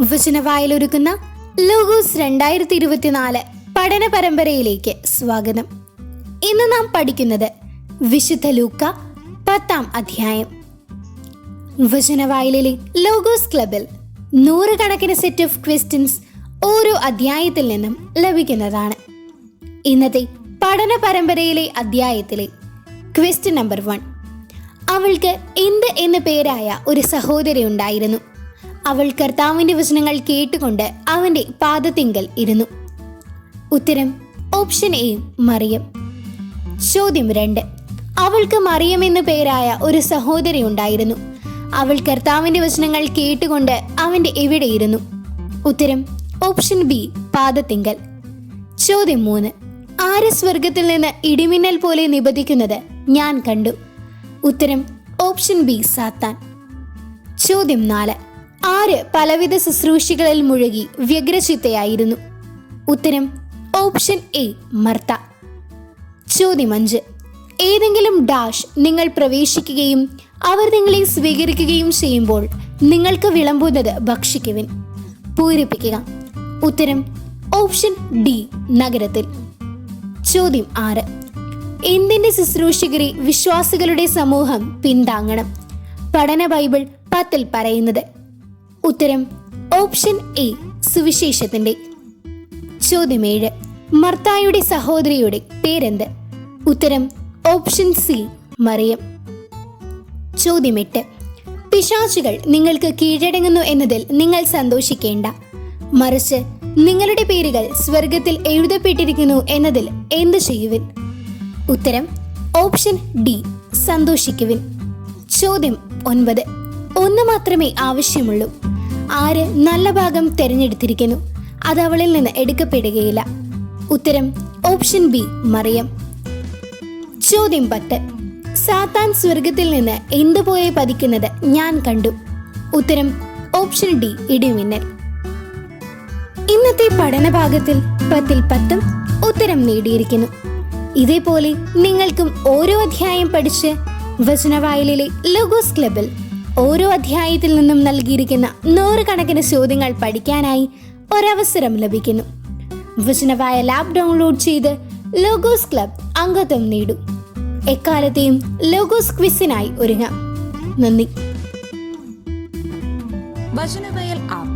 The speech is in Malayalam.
വചനവായലൊരുക്കുന്ന ലോഗോസ് രണ്ടായിരത്തി ഇരുപത്തിനാല് പഠന പരമ്പരയിലേക്ക് സ്വാഗതം. ഇന്ന് നാം പഠിക്കുന്നത് വിശുദ്ധ ലൂക്ക പത്താം അധ്യായം. വചനവായലിലെ ലോഗോസ് ക്ലബിൽ നൂറുകണക്കിന് സെറ്റ് ഓഫ് ക്വസ്റ്റ്യൻസ് ഓരോ അധ്യായത്തിൽ നിന്നും ലഭിക്കുന്നതാണ്. ഇന്നത്തെ പഠന പരമ്പരയിലെ അധ്യായത്തിലെ ക്വസ്റ്റ്യൻ നമ്പർ വൺ. അവൾക്ക് എന്ത് എന്ന പേരായ ഒരു സഹോദരി ഉണ്ടായിരുന്നു. അവൾ കർത്താവിന്റെ വചനങ്ങൾ കേട്ടുകൊണ്ട് അവന്റെ പാദത്തിങ്കൽ ഇരുന്നു. ഉത്തരം ഓപ്ഷൻ എ മറിയം. ചോദ്യം രണ്ട് അവൾക്ക് മറിയം എന്നു പേരായ ഒരു സഹോദരി ഉണ്ടായിരുന്നു. അവൾ കർത്താവിന്റെ വചനങ്ങൾ കേട്ടുകൊണ്ട് അവന്റെ എവിടെയിരുന്നു ഉത്തരം ഓപ്ഷൻ ബി പാദത്തിങ്കൽ. ചോദ്യം മൂന്ന് ആര് സ്വർഗത്തിൽ നിന്ന് ഇടിമിന്നൽ പോലെ നിബദിക്കുന്നത് ഞാൻ കണ്ടു? ഉത്തരം ഓപ്ഷൻ ബി സാത്താൻ. ചോദ്യം നാല് ആര് പലവിധ ശുശ്രൂഷകളിൽ മുഴുകി വ്യഗ്രചിത്തയായിരുന്നു? ഉത്തരം ഓപ്ഷൻ എ മർത്ത. ചോദ്യം അഞ്ച് ഏതെങ്കിലും ഡാഷ് നിങ്ങൾ പ്രവേശിക്കുകയും അവർ നിങ്ങളെ സ്വീകരിക്കുകയും ചെയ്യുമ്പോൾ നിങ്ങൾക്ക് വിളമ്പുന്നത് ഭക്ഷിക്കുവിൻ. പൂരിപ്പിക്കുക. ഉത്തരം ഓപ്ഷൻ ഡി നഗരത്തിൽ. ചോദ്യം ആറ് എന്തിന്റെ ശുശ്രൂഷകരെ വിശ്വാസികളുടെ സമൂഹം പിന്താങ്ങണം? പഠന ബൈബിൾ പത്തിൽ പറയുന്നത് ഉത്തരം ഓപ്ഷൻ എ സുവിശേഷത്തിന്റെ. ചോദ്യം ഏഴ് മർത്തായുടെ സഹോദരിയുടെ പേരെന്ത്? ഉത്തരം ഓപ്ഷൻ സി മറിയം. ചോദ്യം എട്ട് പിശാചുകൾ നിങ്ങൾക്ക് കീഴടങ്ങുന്നു എന്നതിൽ നിങ്ങൾ സന്തോഷിക്കേണ്ട. മറിച്ച് നിങ്ങളുടെ പേരുകൾ സ്വർഗത്തിൽ എഴുതപ്പെട്ടിരിക്കുന്നു എന്നതിൽ എന്ത് ചെയ്യുവിൻ? ഉത്തരം ഓപ്ഷൻ ഡി സന്തോഷിക്കുവിൻ. ചോദ്യം ഒൻപത് ഒന്ന് മാത്രമേ ആവശ്യമുള്ളൂ. ആര് നല്ല ഭാഗം തിരഞ്ഞെടുത്തിരിക്കുന്നു അത് അവളിൽ നിന്ന് എടുക്കപ്പെടുകയില്ല. ഉത്തരം ഓപ്ഷൻ ബി മറിയം. ചോദ്യം പത്ത്. സാത്താൻ സ്വർഗത്തിൽ നിന്ന് എന്തുപോലെ പതിക്കുന്നത് ഞാൻ കണ്ടു. ഉത്തരം ഓപ്ഷൻ ഡി ഇടിമിന്നൽ. ഇന്നത്തെ പഠനഭാഗത്തിൽ പത്തിൽ പത്തും ഉത്തരം നേടിയിരിക്കുന്നു. ഇതേപോലെ നിങ്ങൾക്കും ഓരോ അധ്യായം പഠിച്ച് വചനവായലിലെ ലോഗോസ് ക്ലബിൽ ഓരോ അധ്യായത്തിൽ നിന്നും നൽകിയിരിക്കുന്ന നൂറുകണക്കിന് ചോദ്യങ്ങൾ പഠിക്കാനായി ഒരവസരം ലഭിക്കുന്നു. വചനവായ ലാബ് ഡൗൺലോഡ് ചെയ്ത് ലോഗോസ് ക്ലബ് അംഗത്വം നേടും. എക്കാലത്തെയും ലോഗോസ് ക്വിസിനായി ഒരുങ്ങാം. നന്ദി. വചനവയൽ ആപ്പ്.